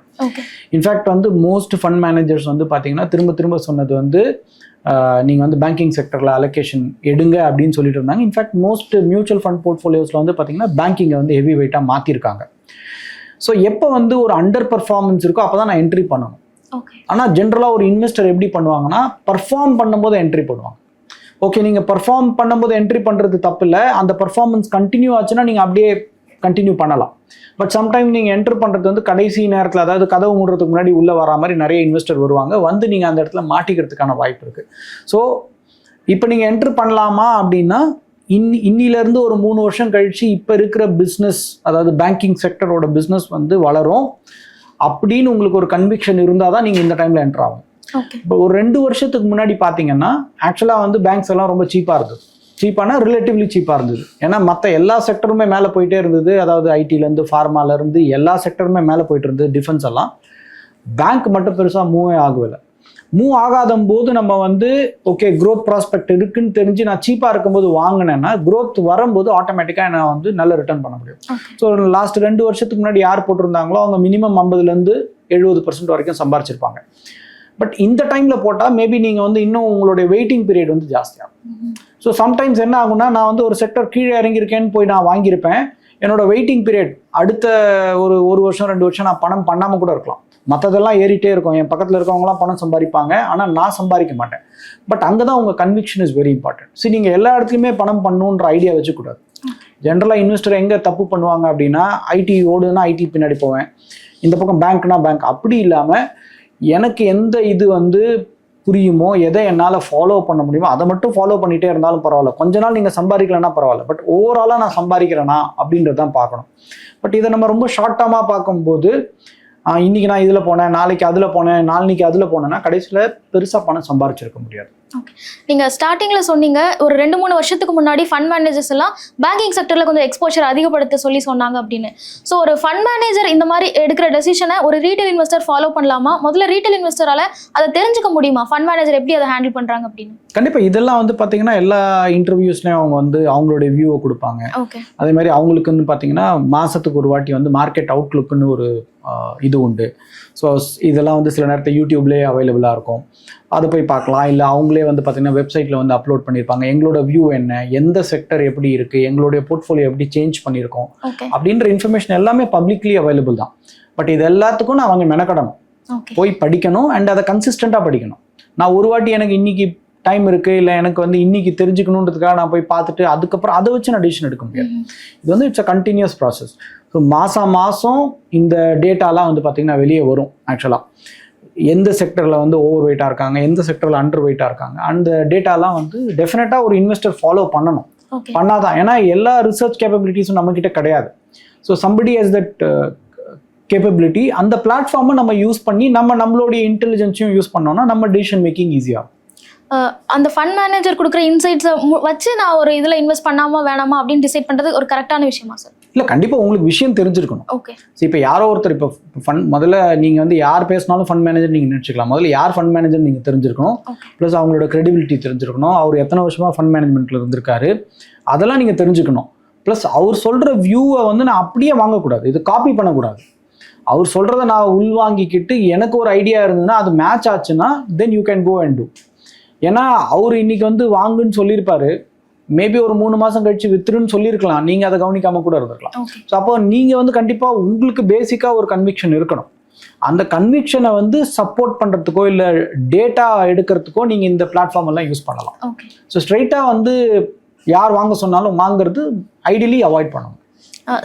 இன்ஃபேக்ட் வந்து மோஸ்ட் ஃபண்ட் மேனேஜர்ஸ் வந்து பார்த்தீங்கன்னா திரும்ப திரும்ப சொன்னது வந்து நீங்கள் வந்து பேங்கிங் செக்டரில் அலோகேஷன் எடுங்க அப்படின்னு சொல்லிட்டு இருந்தாங்க. In fact most mutual fund போர்ட்ஃபோலியோஸில் வந்து பார்த்தீங்கன்னா பேங்கிங்கை வந்து ஹெவி வெயிட்டாக மாற்றிருக்காங்க ஸோ எப்போ வந்து ஒரு அண்டர் பர்ஃபார்மன்ஸ் இருக்கோ அப்போ தான் நான் என்ட்ரி பண்ணணும். ஆனால் ஜென்ரலாக ஒரு இன்வெஸ்டர் எப்படி பண்ணுவாங்கன்னா பர்ஃபார்ம் பண்ணும்போது என்ட்ரி பண்ணுவாங்க ஓகே நீங்கள் பர்ஃபார்ம் பண்ணும்போது என்ட்ரி பண்ணுறது தப்பு இல்லை அந்த பர்ஃபார்மன்ஸ் கண்டினியூ ஆச்சுன்னா நீங்கள் அப்படியே கண்டினியூ பண்ணலாம். பட் சம்டைம் நீங்கள் என்ட்ரு பண்ணுறது வந்து கடைசி நேரத்தில் அதாவது கதவு மூடுறதுக்கு முன்னாடி உள்ளே வரா மாதிரி நிறைய இன்வெஸ்டர் வருவாங்க. வந்து நீங்கள் அந்த இடத்துல மாட்டிக்கிறதுக்கான வாய்ப்பு இருக்குது ஸோ இப்போ நீங்கள் என்ட்ரு பண்ணலாமா அப்படின்னா இன் இன்னிலேருந்து ஒரு மூணு வருஷம் கழித்து இப்போ இருக்கிற பிஸ்னஸ் அதாவது பேங்கிங் செக்டரோட பிஸ்னஸ் வந்து வளரும். அப்படின்னு உங்களுக்கு ஒரு கன்விக்ஷன் இருந்தால் தான் நீங்கள் இந்த டைமில் என்ட்ரு ஆகும் இப்போ ஒரு ரெண்டு வருஷத்துக்கு முன்னாடி பார்த்தீங்கன்னா ஆக்சுவலாக வந்து பேங்க்ஸ் எல்லாம் ரொம்ப சீப்பாக இருந்தது. சீப்பானா ரிலேட்டிவ்லி சீப்பாக இருந்தது. ஏன்னா மற்ற எல்லா செக்டருமே மேலே போயிட்டே இருந்தது. அதாவது ஐடிலேருந்து ஃபார்மாலேருந்து எல்லா செக்டருமே மேலே போயிட்டு இருந்தது டிஃபென்ஸ் எல்லாம். பேங்க் மட்டும் பெருசாக மூவே ஆகவில்லை. மூவ் ஆகாத போது நம்ம வந்து ஓகே growth ப்ராஸ்பெக்ட் இருக்குன்னு தெரிஞ்சு நான் சீப்பாக இருக்கும்போது வாங்கினேன்னா growth வரும்போது ஆட்டோமேட்டிக்காக நான் வந்து நல்ல ரிட்டர்ன் பண்ண முடியும். ஸோ லாஸ்ட் ரெண்டு வருஷத்துக்கு முன்னாடி யார் போட்டிருந்தாங்களோ அவங்க மினிமம் ஐம்பதுலேருந்து எழுபது பர்சன்ட் வரைக்கும் சம்பாரிச்சிருப்பாங்க. பட் இந்த டைமில் போட்டால் மேபி நீங்கள் வந்து இன்னும் உங்களுடைய வெயிட்டிங் பீரியட் வந்து ஜாஸ்தியாகும். ஸோ சம்டைம்ஸ் என்ன ஆகும்னா நான் வந்து ஒரு செக்டர் கீழே இறங்கியிருக்கேன்னு போய் நான் வாங்கியிருப்பேன். என்னோட வெயிட்டிங் பீரியட் அடுத்த ஒரு ஒரு வருஷம் ரெண்டு வருஷம் நான் பணம் பண்ணாமல் கூட இருக்கலாம். மற்றதெல்லாம் ஏறிட்டே இருக்கும். என் பக்கத்தில் இருக்கவங்களாம் பணம் சம்பாதிப்பாங்க. ஆனால் நான் சம்பாதிக்க மாட்டேன். பட் அங்கே தான் உங்கள் கன்விக்ஷன் இஸ் வெரி இம்பார்ட்டன்ட் சரி நீங்கள் எல்லா இடத்துலையுமே பணம் பண்ணணுன்ற ஐடியா வச்சுக்கூடாது. ஜென்ரலாக இன்வெஸ்டர் எங்கே தப்பு பண்ணுவாங்க அப்படின்னா ஐடி ஓடுனா ஐடி பின்னாடி போவேன். இந்த பக்கம் பேங்க்னா பேங்க் அப்படி இல்லாமல் எனக்கு எந்த இது வந்து புரியுமோ எதை என்னால் ஃபாலோ பண்ண முடியுமோ அதை மட்டும் ஃபாலோ பண்ணிகிட்டே இருந்தாலும் பரவாயில்ல. கொஞ்ச நாள் நீங்கள் சம்பாதிக்கலன்னா பரவாயில்ல. பட் ஓவராலாக நான் சம்பாதிக்கிறேனா அப்படின்றது தான் பார்க்கணும். பட் இதை நம்ம ரொம்ப ஷார்ட் டேர்மாக பார்க்கும்போது இன்னைக்கு நான் இதில் போனேன் நாளைக்கு அதில் போனேன் நாளைக்கு அதில் போனேன்னா கடைசியில் பெருசாக பணம் சம்பாரிச்சிருக்க முடியாது. நீங்க ஸ்டார்டிங்ல சொன்னீங்க ஒரு ரெண்டு மூணு வருஷத்துக்கு முன்னாடி ஃபண்ட் மேனேஜர்ஸ் எல்லாம் பேங்கிங் செக்டர்ல கொஞ்சம் எக்ஸ்போஷர் அதிகப்படுத்த சொல்லி சொன்னாங்க அப்படின்னு. ஸோ ஒரு ஃபண்ட் மேனேஜர் இந்த மாதிரி எடுக்கிற டெசிஷனை ஒரு ரீட்டைல் இன்வெஸ்டர் ஃபாலோ பண்ணலாமா? முதல்ல ரீட்டைல் இன்வெஸ்டரால அதை தெரிஞ்சுக்க முடியுமா? ஃபண்ட் மேனேஜர் எப்படி அதை ஹேண்டில் பண்றாங்க அப்படின்னு? கண்டிப்பாக இதெல்லாம் வந்து பார்த்தீங்கன்னா எல்லா இன்டர்வியூஸ்லையும் அவங்க வந்து அவங்களுடைய வியூவை கொடுப்பாங்க. அதே மாதிரி அவங்களுக்குன்னு பார்த்தீங்கன்னா மாதத்துக்கு ஒரு வாட்டி வந்து மார்க்கெட் அவுட்லுக்குன்னு ஒரு இது உண்டு. ஸோ இதெல்லாம் வந்து சில நேரத்தில் யூடியூப்லேயே அவைலபிளாக இருக்கும். அதை போய் பார்க்கலாம். இல்லை அவங்களே வந்து பார்த்தீங்கன்னா வெப்சைட்டில் வந்து அப்லோட் பண்ணியிருப்பாங்க எங்களோட வியூ என்ன? எந்த செக்டர் எப்படி இருக்குது எங்களுடைய போர்ட்ஃபோலியோ எப்படி சேஞ்ச் பண்ணியிருக்கோம் அப்படின்ற இன்ஃபர்மேஷன் எல்லாமே பப்ளிக்லி அவைலபிள் தான். பட் இது எல்லாத்துக்கும் நான் அவங்க மெனக்கடணும். போய் படிக்கணும் அண்ட் அதை கன்சிஸ்டண்ட்டாக படிக்கணும். நான் ஒரு வாட்டி எனக்கு இன்னைக்கு டைம் இருக்குது இல்லை எனக்கு வந்து இன்னைக்கு தெரிஞ்சுக்கணுன்றதுக்காக நான் போய் பார்த்துட்டு அதுக்கப்புறம் அதை வச்சு நான் டிசிஷன் எடுக்க முடியாது. இது வந்து it's a continuous process so மாதம் மாதம் இந்த டேட்டாலாம் வந்து பார்த்திங்கன்னா வெளியே வரும் ஆக்சுவலாக எந்த செக்டரில் வந்து ஓவர் வெயிட்டாக இருக்காங்க எந்த செக்டரில் அண்டர் வெயிட்டாக இருக்காங்க அந்த டேட்டாலாம் வந்து டெஃபினட்டாக ஒரு இன்வெஸ்டர் ஃபாலோ பண்ணணும். பண்ணாதான். ஏன்னா எல்லா ரிசர்ச் கேப்பபிலிட்டிஸும் நம்மக்கிட்ட கிடையாது. So somebody has that capability அந்த பிளாட்ஃபார்மை நம்ம யூஸ் பண்ணி நம்ம நம்மளுடைய இன்டெலிஜென்ஸையும் யூஸ் பண்ணோம்னா நம்ம டிசிஷன் மேக்கிங் ஈஸியாகும் அந்த ஃபண்ட் மேனேஜர் கொடுக்குற இன்சைட்ஸை வச்சு நான் ஒரு இதுல இன்வெஸ்ட் பண்ணாமா வேணாமா அப்படின்னு டிசைட் பண்றது ஒரு கரெக்டான விஷயமா சார் இல்லை கண்டிப்பாக உங்களுக்கு விஷயம் தெரிஞ்சிருக்கணும். ஓகே ஸோ இப்போ யாரோ ஒருத்தர் இப்போ ஃபண்ட் முதல்ல நீங்கள் வந்து யார் பேசினாலும் ஃபண்ட் மேனேஜர் நீங்கள் நினச்சிக்கலாம். முதல்ல யார் ஃபண்ட் மேனேஜர் நீங்கள் தெரிஞ்சிருக்கணும். ப்ளஸ் அவங்களோட credibility தெரிஞ்சிருக்கணும். அவர் எத்தனை வருஷமாக ஃபண்ட் மேனேஜ்மெண்ட்டில் இருந்திருக்காரு? அதெல்லாம் நீங்கள் தெரிஞ்சுக்கணும். ப்ளஸ் அவர் சொல்கிற வியூவை வந்து நான் அப்படியே வாங்கக்கூடாது. இது காப்பி பண்ணக்கூடாது. அவர் சொல்கிறத நான் உள்வாங்கிக்கிட்டு எனக்கு ஒரு ஐடியா இருந்ததுன்னா அது மேட்ச் ஆச்சுன்னா then you can go and do ஏன்னா அவர் இன்னைக்கு வந்து வாங்குன்னு சொல்லியிருப்பாரு. மேபி ஒரு மூணு மாதம் கழிச்சு வித்துருன்னு சொல்லியிருக்கலாம். நீங்கள் அதை கவனிக்காம கூட இருந்திருக்கலாம். ஸோ அப்போ நீங்கள் வந்து கண்டிப்பாக உங்களுக்கு பேசிக்காக ஒரு கன்விக்ஷன் இருக்கணும். அந்த கன்விக்ஷனை வந்து சப்போர்ட் பண்ணுறதுக்கோ இல்லை டேட்டா எடுக்கிறதுக்கோ நீங்கள் இந்த பிளாட்ஃபார்ம் எல்லாம் யூஸ் பண்ணலாம். ஸோ ஸ்ட்ரைட்டாக வந்து யார் வாங்க சொன்னாலும் வாங்குறது ஐடியலி அவாய்ட் பண்ணணும்.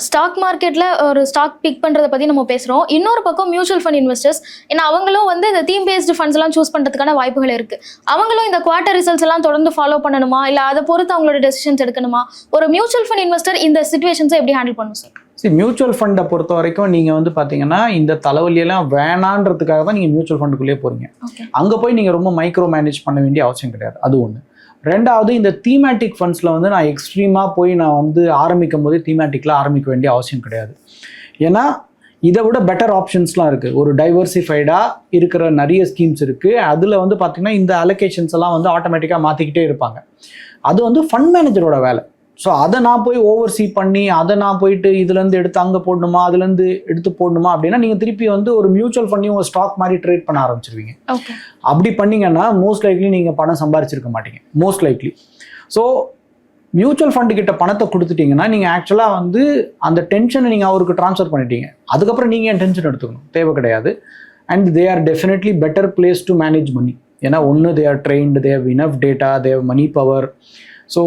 ஸ்டாக் மார்க்கெட்ல ஒரு ஸ்டாக் பிக் பண்றதை பத்தி நம்ம பேசுறோம். இன்னொரு பக்கம் மியூச்சுவல் ஃபண்ட் இன்வெஸ்டர்ஸ் ஏன்னா அவங்களும் வந்து இந்த தீம் பேஸ்டு ஃபண்ட்ஸ் எல்லாம் சூஸ் பண்றதுக்கான வாய்ப்புகள் இருக்கு. அவங்களும் இந்த குவார்ட்டர் ரிசல்ட்ஸ் எல்லாம் தொடர்ந்து ஃபாலோ பண்ணணுமா? இல்ல அதை பொறுத்து அவங்களோட டெசிஷன்ஸ் எடுக்கணுமா? ஒரு மியூச்சுவல் ஃபண்ட் இன்வெஸ்டர் இந்த சுச்சுவேஷன்ஸை எப்படி ஹேண்டில் பண்ணும் சார் சரி மியூச்சுவல் ஃபண்டை பொறுத்த வரைக்கும் நீங்கள் வந்து பார்த்தீங்கன்னா இந்த தலைவலியெல்லாம் வேணான்றதுக்காக தான் நீங்கள் மியூச்சுவல் ஃபண்டுக்குள்ளேயே போகிறீங்க அங்கே போய் நீங்கள் ரொம்ப மைக்ரோ மேனேஜ் பண்ண வேண்டிய அவசியம் கிடையாது. அது ஒன்று ரெண்டாவது இந்த தீமேட்டிக் ஃபண்ட்ஸில் வந்து நான் எக்ஸ்ட்ரீமாக போய் நான் வந்து ஆரம்பிக்கும் போதே தீமேட்டிக்கில் ஆரம்பிக்க வேண்டிய அவசியம் கிடையாது. ஏன்னா இதை விட பெட்டர் ஆப்ஷன்ஸ்லாம் இருக்குது ஒரு டைவர்சிஃபைடாக இருக்கிற நிறைய ஸ்கீம்ஸ் இருக்குது அதில் வந்து பார்த்திங்கன்னா இந்த அலோகேஷன்ஸ் எல்லாம் வந்து ஆட்டோமேட்டிக்காக மாற்றிக்கிட்டே இருப்பாங்க. அது வந்து ஃபண்ட் மேனேஜரோட வேலை. ஸோ அதை நான் போய் ஓவர் சீ பண்ணி அதை நான் போயிட்டு இதுலேருந்து எடுத்து அங்கே போடணுமா அதுலேருந்து எடுத்து போடணுமா அப்படின்னா நீங்கள் திருப்பி வந்து ஒரு மியூச்சுவல் ஃபண்டையும் ஒரு ஸ்டாக் மாதிரி ட்ரேட் பண்ண ஆரம்பிச்சிருவீங்க. அப்படி பண்ணீங்கன்னா மோஸ்ட் லைக்லி நீங்கள் பணம் சம்பாரிச்சிருக்க மாட்டீங்க. Most likely so mutual fund கிட்ட பணத்தை கொடுத்துட்டீங்கன்னா நீங்கள் ஆக்சுவலாக வந்து அந்த டென்ஷனை நீங்கள் அவருக்கு ட்ரான்ஸ்ஃபர் பண்ணிட்டீங்க. அதுக்கப்புறம் நீங்கள் என் டென்ஷன் எடுத்துக்கணும்? தேவை கிடையாது. And they are definitely better place to manage money ஏன்னா ஒன்று they are trained they've enough data they've money power so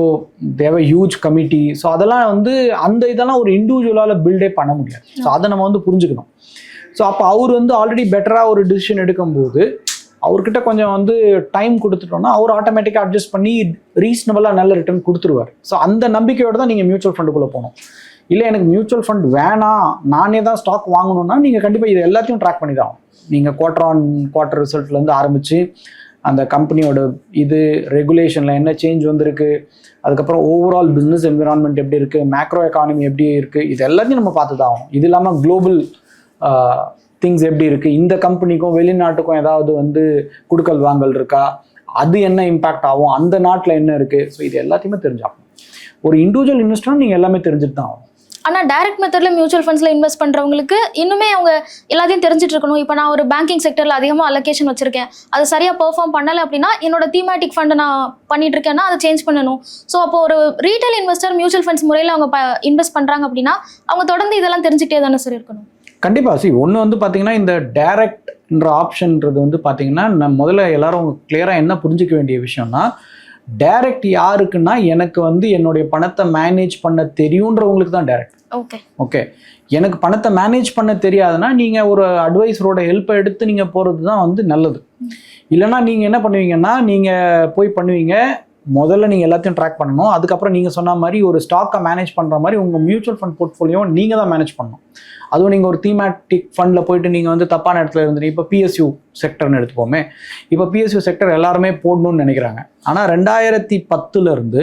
they've huge committee so அதெல்லாம் வந்து அந்த இதெல்லாம் ஒரு இண்டிவிஜுவலால் பில்டே பண்ண முடியாது. ஸோ அதை நம்ம வந்து புரிஞ்சுக்கணும். ஸோ அப்போ அவர் வந்து ஆல்ரெடி பெட்டராக ஒரு டிசிஷன் எடுக்கும்போது அவர்கிட்ட கொஞ்சம் வந்து டைம் கொடுத்துட்டோம்னா அவர் ஆட்டோமேட்டிக்காக அட்ஜஸ்ட் பண்ணி ரீசனபிளாக நல்ல ரிட்டர்ன் கொடுத்துருவார். ஸோ அந்த நம்பிக்கையோட தான் நீங்கள் மியூச்சுவல் ஃபண்டுக்குள்ளே போகணும். இல்லை எனக்கு மியூச்சுவல் ஃபண்ட் வேணாம் நானே தான் ஸ்டாக் வாங்கணும்னா நீங்கள் கண்டிப்பாக இது எல்லாத்தையும் ட்ராக் பண்ணி தான் நீங்கள் குவார்டர் ஆன் குவார்டர் ரிசல்ட்லேருந்து ஆரம்பித்து அந்த கம்பெனியோட இது ரெகுலேஷனில் என்ன சேஞ்ச் வந்திருக்கு அதுக்கப்புறம் ஓவரால் பிஸ்னஸ் என்விரான்மெண்ட் எப்படி இருக்குது மேக்ரோ எக்கானமி எப்படி இருக்குது இது எல்லாத்தையும் நம்ம பார்த்து தான் ஆகும் இது இல்லாமல் குளோபல் திங்ஸ் எப்படி இருக்குது இந்த கம்பெனிக்கும் வெளிநாட்டுக்கும் ஏதாவது வந்து குடுக்கல் வாங்கல் இருக்கா அது என்ன இம்பேக்ட் ஆகும் அந்த நாட்டில் என்ன இருக்குது ஸோ இது எல்லாத்தையுமே தெரிஞ்சாகும் ஒரு இண்டிவிஜுவல் இன்வெஸ்டர் நீங்கள் எல்லாமே தெரிஞ்சுட்டு தான் ஆகும் ஆனால் டைரக்ட் மெத்தடில் மியூச்சுவல் ஃபண்ட்ஸில் இன்வெஸ்ட் பண்ணுறவங்களுக்கு இன்னுமே அவங்க எல்லாத்தையும் தெரிஞ்சுட்டு இருக்கணும். இப்போ நான் ஒரு பேங்கிங் செக்டரில் அதிகமாக அலோகேஷன் வச்சுருக்கேன். அது சரியாக பெர்ஃபார்ம் பண்ணலை அப்படின்னா என்னோட தீமேட்டிக் ஃபண்டை நான் பண்ணிட்டு இருக்கேன்னா அதை சேஞ்ச் பண்ணணும். ஸோ அப்போ ஒரு ரீட்டைல் இன்வெஸ்டர் மியூச்சுவல் ஃபண்ட்ஸ் முறையில் அவங்க இன்வெஸ்ட் பண்ணுறாங்க அப்படின்னா அவங்க தொடர்ந்து இதெல்லாம் தெரிஞ்சுட்டே தானே சார் இருக்கணும். கண்டிப்பாக சி ஒன்று வந்து பார்த்தீங்கன்னா இந்த டேரக்ட்ன்ற ஆப்ஷன்ன்றது வந்து பார்த்தீங்கன்னா நம்ம முதல்ல எல்லாரும் கிளியராக என்ன புரிஞ்சிக்க வேண்டிய விஷயம்னா டேரக்ட் யாருக்குன்னா எனக்கு வந்து என்னுடைய பணத்தை மேனேஜ் பண்ண தெரியுன்றவங்களுக்கு தான் டேரக்ட் ஓகே ஓகே எனக்கு பணத்தை மேனேஜ் பண்ண தெரியாதுன்னா நீங்கள் ஒரு அட்வைஸரோட ஹெல்ப்பை எடுத்து நீங்கள் போகிறது தான் வந்து நல்லது. இல்லைன்னா நீங்கள் என்ன பண்ணுவீங்கன்னா நீங்கள் போய் பண்ணுவீங்க. முதல்ல நீங்கள் எல்லாத்தையும் ட்ராக் பண்ணணும். அதுக்கப்புறம் நீங்கள் சொன்ன மாதிரி ஒரு ஸ்டாக்கை மேனேஜ் பண்ணுற மாதிரி உங்கள் மியூச்சுவல் ஃபண்ட் போர்ட்ஃபோலியோ நீங்கள் தான் மேனேஜ் பண்ணணும். அதுவும் நீங்கள் ஒரு தீமேட்டிக் ஃபண்டில் போயிட்டு நீங்கள் வந்து தப்பான இடத்துல இருந்துட்டு இப்போ பிஎஸ்யூ செக்டர்னு எடுத்துப்போமே இப்போ பிஎஸ்யூ செக்டர் எல்லாருமே போடணும்னு நினைக்கிறாங்க. ஆனால் ரெண்டாயிரத்தி பத்துலேருந்து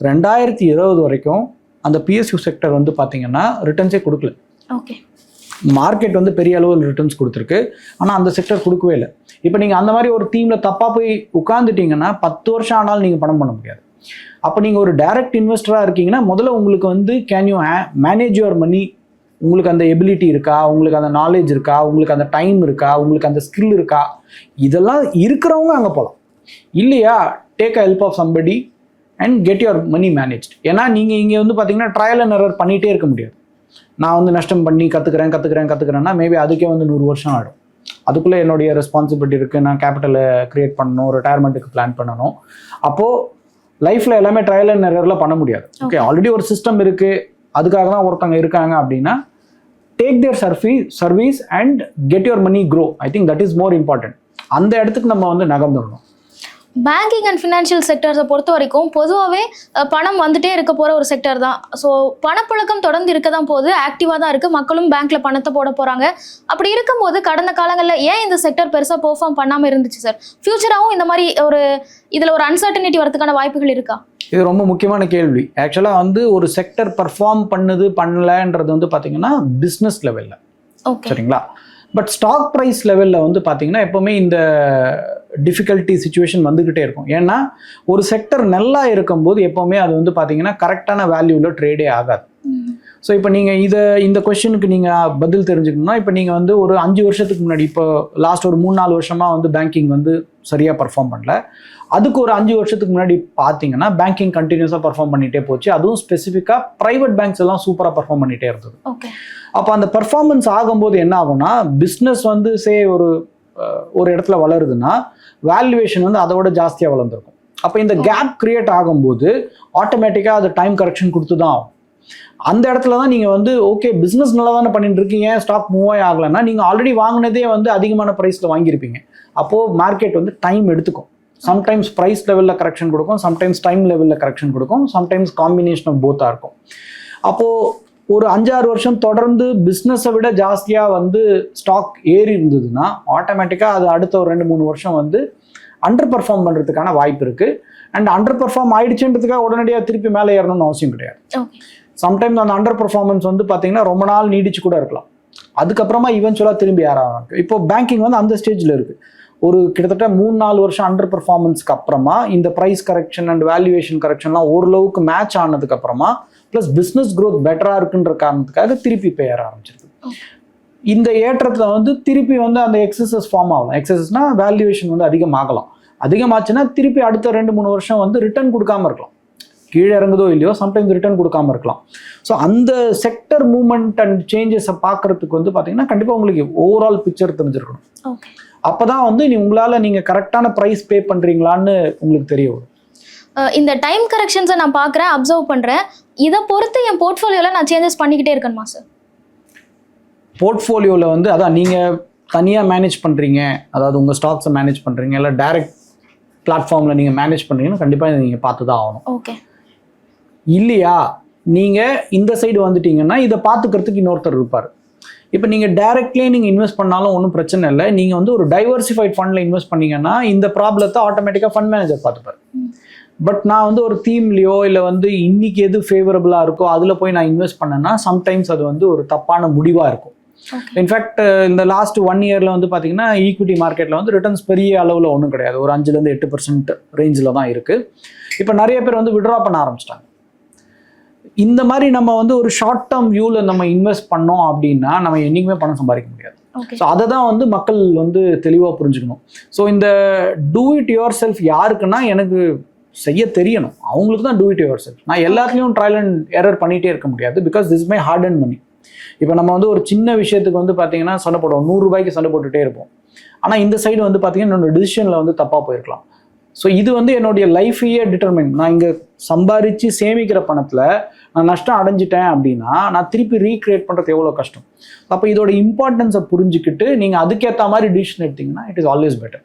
ரெண்டாயிரத்தி இருபது வரைக்கும் அந்த பிஎஸ்யூ செக்டர் வந்து பார்த்தீங்கன்னா ரிட்டர்ன்ஸே கொடுக்கல. ஓகே மார்க்கெட் வந்து பெரிய அளவில் ரிட்டர்ன்ஸ் கொடுத்துருக்கு. ஆனால் அந்த செக்டர் கொடுக்கவே இல்லை. இப்போ நீங்கள் அந்த மாதிரி ஒரு டீமில் தப்பாக போய் உட்காந்துட்டீங்கன்னா பத்து வருஷம் ஆனாலும் நீங்கள் பணம் பண்ண முடியாது. அப்போ நீங்கள் ஒரு டைரக்ட் இன்வெஸ்டராக இருக்கீங்கன்னா முதல்ல உங்களுக்கு வந்து can you manage your money உங்களுக்கு அந்த எபிலிட்டி இருக்கா? உங்களுக்கு அந்த நாலேஜ் இருக்கா? உங்களுக்கு அந்த டைம் இருக்கா? உங்களுக்கு அந்த ஸ்கில் இருக்கா? இதெல்லாம் இருக்கிறவங்க அங்கே போகலாம் இல்லையா? Take a help of somebody and get your money managed ஏன்னா நீங்கள் இங்கே வந்து பார்த்தீங்கன்னா ட்ரையல் அண்ட் எரர் பண்ணிகிட்டே இருக்க முடியாது. நான் வந்து நஷ்டம் பண்ணி கற்றுக்கிறேன் கற்றுக்கிறேன் கற்றுக்கிறேன்னா மேபி அதுக்கே வந்து நூறு வருஷம் ஆகிடும் அதுக்குள்ளே என்னுடைய ரெஸ்பான்சிபிலிட்டி இருக்குது நான் கேபிட்டலை க்ரியேட் பண்ணணும் ரிட்டையர்மெண்ட்டுக்கு பிளான் பண்ணணும். அப்போது லைஃப்பில் எல்லாமே ட்ரையல் அண்ட் எரரில் பண்ண முடியாது. ஓகே ஆல்ரெடி ஒரு சிஸ்டம் இருக்குது அதுக்காக தான் ஒருத்தவங்க இருக்காங்க அப்படின்னா take their service service and get your money grow I think that is more important அந்த இடத்துக்கு நம்ம வந்து நகர்ந்துடணும். பேங்கிங் அண்ட் ஃபினான்ஷியல் செக்டர்ஸை பொறுத்த வரைக்கும் பொதுவாகவே பணம் வந்துட்டே இருக்க போகிற ஒரு செக்டர் தான். ஸோ பணப்புழக்கம் தொடர்ந்து இருக்க தான் போகுது. ஆக்டிவாக தான் இருக்குது மக்களும் பேங்க்கில் பணத்தை போட போகிறாங்க அப்படி இருக்கும்போது கடந்த காலங்களில் ஏன் இந்த செக்டர் பெருசாக பெர்ஃபார்ம் பண்ணாமல் இருந்துச்சு சார் ஃப்யூச்சராகவும் இந்த மாதிரி ஒரு இதில் ஒரு அன்சர்டனிட்டி வரதுக்கான வாய்ப்புகள் இருக்கா? இது ரொம்ப முக்கியமான கேள்வி. ஆக்சுவலாக வந்து ஒரு செக்டர் பர்ஃபார்ம் பண்ணுது பண்ணலன்றது வந்து பார்த்தீங்கன்னா பிஸ்னஸ் லெவலில் சரிங்களா? பட் ஸ்டாக் ப்ரைஸ் லெவலில் வந்து பார்த்தீங்கன்னா எப்போவுமே இந்த டிஃபிகல்ட்டி சுச்சுவேஷன் வந்துக்கிட்டே இருக்கும். ஏன்னா ஒரு செக்டர் நல்லா இருக்கும்போது எப்போவுமே அது வந்து பார்த்தீங்கன்னா கரெக்டான வேல்யூவில் ட்ரேடே ஆகாது. ஸோ இப்போ நீங்கள் இதை இந்த கொஷனுக்கு நீங்கள் பதில் தெரிஞ்சுக்கணும்னா இப்போ நீங்கள் வந்து ஒரு அஞ்சு வருஷத்துக்கு முன்னாடி இப்போ லாஸ்ட் ஒரு மூணு நாலு வருஷமாக வந்து பேங்கிங் வந்து சரியாக பர்ஃபார்ம் பண்ணல. அதுக்கு ஒரு அஞ்சு வருஷத்துக்கு முன்னாடி பார்த்தீங்கன்னா பேங்கிங் கண்டினியூஸாக பர்ஃபார்ம் பண்ணிகிட்டே போச்சு. அதுவும் ஸ்பெசிஃபிக்காக ப்ரைவேட் பேங்க்ஸ் எல்லாம் சூப்பராக பர்ஃபார்ம் பண்ணிகிட்டே இருந்தது. ஓகே அப்போ அந்த பெர்ஃபார்மன்ஸ் ஆகும்போது என்ன ஆகும்னா பிஸ்னஸ் வந்து சே ஒரு ஒரு இடத்துல வளருதுன்னா வேல்யூவேஷன் வந்து அதை விட ஜாஸ்தியாக வளர்ந்துருக்கும். அப்போ இந்த கேப் கிரியேட் ஆகும்போது ஆட்டோமேட்டிக்காக அது டைம் கரெக்ஷன் கொடுத்து தான் ஆகும். அந்த இடத்துல தான் நீங்கள் வந்து ஓகே பிஸ்னஸ் நல்லா தானே பண்ணிட்டு இருக்கீங்க ஸ்டாக் மூவ் ஆகலைன்னா நீங்கள் ஆல்ரெடி வாங்கினதே வந்து அதிகமான ப்ரைஸில் வாங்கியிருப்பீங்க. அப்போது மார்க்கெட் வந்து டைம் எடுத்துக்கும். சம்டைம்ஸ் ப்ரைஸ் லெவலில் கரெக்ஷன் கொடுக்கும் சம்டைம்ஸ் டைம் லெவலில் கரெக்ஷன் கொடுக்கும் சம்டைம்ஸ் காம்பினேஷன் ஆஃப் போத்தாக இருக்கும். அப்போது ஒரு அஞ்சாறு வருஷம் தொடர்ந்து பிஸ்னஸை விட ஜாஸ்தியாக வந்து ஸ்டாக் ஏறி இருந்ததுன்னா ஆட்டோமேட்டிக்காக அது அடுத்த ஒரு ரெண்டு மூணு வருஷம் வந்து அண்டர் பர்ஃபார்ம் பண்ணுறதுக்கான வாய்ப்பு இருக்குது அண்ட் அண்டர் பர்ஃபார்ம் ஆயிடுச்சுன்றதுக்காக உடனடியாக திருப்பி மேலே ஏறணும்னு அவசியம் கிடையாது. சம்டைம்ஸ் அந்த அண்டர் பர்ஃபார்மன்ஸ் வந்து பார்த்தீங்கன்னா ரொம்ப நாள் நீடிச்சு கூட இருக்கலாம். அதுக்கப்புறமா ஈவென்ச்சுவலாக திரும்பி ஏற ஆரம்பிக்கும். இப்போ பேங்கிங் வந்து அந்த ஸ்டேஜில் இருக்குது ஒரு கிட்டத்தட்ட மூணு நாலு வருஷம் அண்டர் பெர்ஃபார்மன்ஸ்க்கு அப்புறமா இந்த ப்ரைஸ் கரெக்ஷன் அண்ட் வேல்யூவேஷன் கரெக்ஷன்லாம் ஓரளவுக்கு மேட்ச் ஆனதுக்கு அப்புறமா ப்ளஸ் பிஸ்னஸ் க்ரோத் பெட்டராக இருக்குன்ற காரணத்துக்காக திருப்பி இப்போ ஏற ஆரம்பிச்சிருக்கு. இந்த ஏற்றத்தில் வந்து திருப்பி வந்து அந்த எக்ஸசஸ் ஃபார்ம் ஆகலாம். எக்ஸசஸ்னால் வேல்யூவேஷன் வந்து அதிகமாகலாம். அதிகமாச்சுன்னா திருப்பி அடுத்த ரெண்டு மூணு வருஷம் வந்து ரிட்டர்ன் கொடுக்காம இருக்கலாம். கீழே இறங்குதோ இல்லையோ சம்டைம்ஸ் ரிட்டர்ன் கொடுக்காம இருக்கலாம். ஸோ அந்த செக்டர் மூவ்மெண்ட் அண்ட் சேஞ்சஸை பார்க்கறதுக்கு வந்து பார்த்தீங்கன்னா கண்டிப்பாக உங்களுக்கு ஓவரால் பிக்சர் தெரிஞ்சிருக்கணும். அப்போ தான் வந்து நீ உங்களால் நீங்கள் கரெக்டான ப்ரைஸ் பே பண்ணுறீங்களான்னு உங்களுக்கு தெரிய வரும். இந்த டைம் கரெக்ஷன்ஸை நான் பார்க்குறேன் அப்சர்வ் பண்ணுறேன் இதை பொறுத்து என் போர்ட்ஃபோலியோவில் நான் சேஞ்சஸ் பண்ணிக்கிட்டே இருக்கணுமா சார் போர்ட்ஃபோலியோவில் வந்து அதான் நீங்கள் தனியாக மேனேஜ் பண்ணுறீங்க அதாவது உங்கள் ஸ்டாக்ஸை மேனேஜ் பண்ணுறீங்க இல்லை டைரக்ட் பிளாட்ஃபார்மில் நீங்கள் மேனேஜ் பண்ணுறீங்கன்னா கண்டிப்பாக நீங்கள் பார்த்து தான் ஆகணும். ஓகே இல்லையா? நீங்கள் இந்த சைடு வந்துட்டீங்கன்னா இதை பார்த்துக்கிறதுக்கு இன்னொருத்தர் இருப்பார். இப்போ நீங்கள் டைரக்ட்லேயே நீங்கள் இன்வெஸ்ட் பண்ணாலும் ஒன்றும் பிரச்சனை இல்லை. நீங்கள் வந்து ஒரு டைவர்சிஃபைட் ஃபண்டில் இன்வெஸ்ட் பண்ணீங்கன்னா இந்த ப்ராப்ளத்தை ஆட்டோமேட்டிக்காக ஃபண்ட் மேனேஜர் பார்த்துப்பார். பட் நான் வந்து ஒரு தீம்லேயோ இல்லை வந்து இன்னைக்கு எது ஃபேவரபுளாக இருக்கோ அதில் போய் நான் இன்வெஸ்ட் பண்ணேன்னா சம்டைம்ஸ் அது வந்து ஒரு தப்பான முடிவாக இருக்கும். இன்ஃபேக்ட் இந்த லாஸ்ட் ஒன் இயரில் வந்து பார்த்தீங்கன்னா ஈக்விட்டி மார்க்கெட்டில் வந்து ரிட்டர்ன்ஸ் பெரிய அளவில் ஒன்றும் கிடையாது. ஒரு அஞ்சுலேருந்து எட்டு பர்சன்ட் ரேஞ்சில் தான் இருக்குது இப்போ நிறைய பேர் வந்து விட்ரா பண்ண ஆரம்பிச்சிட்டாங்க. இந்த மாதிரி நம்ம வந்து ஒரு ஷார்ட் டேர்ம் வியூவில் நம்ம இன்வெஸ்ட் பண்ணோம் அப்படின்னா நம்ம என்றைக்குமே பணம் சம்பாதிக்க முடியாது. ஸோ அதை தான் வந்து மக்கள் வந்து தெளிவாக புரிஞ்சுக்கணும். ஸோ இந்த டூ இட் யுவர் செல்ஃப் யாருக்குன்னா எனக்கு செய்ய தெரியணும். அவங்களுக்கு தான் டூ இட் யுவர் செல்ஃப் நான் எல்லாத்துலேயும் ட்ரையல் அண்ட் எரர் பண்ணிகிட்டே இருக்க முடியாது because this my heart and money இப்போ நம்ம வந்து ஒரு சின்ன விஷயத்துக்கு வந்து பார்த்தீங்கன்னா சண்டை போடுவோம். நூறுரூபாய்க்கு சண்டை போட்டுகிட்டே இருப்போம். ஆனால் இந்த சைடு வந்து பார்த்தீங்கன்னா என்னோட டிசிஷனில் வந்து தப்பாக போயிருக்கலாம். ஸோ இது வந்து என்னுடைய லைஃபையே டிட்டர்மைன் நான் இங்கே சம்பாரித்து சேமிக்கிற பணத்தில் நான் நஷ்டம் அடைஞ்சிட்டேன் அப்படின்னா நான் திருப்பி ரீக்ரியேட் பண்ணுறது எவ்வளோ கஷ்டம்? அப்போ இதோட இம்பார்ட்டன்ஸை புரிஞ்சுக்கிட்டு நீங்கள் அதுக்கேற்ற மாதிரி டிசிஷன் எடுத்தீங்கன்னா it is always better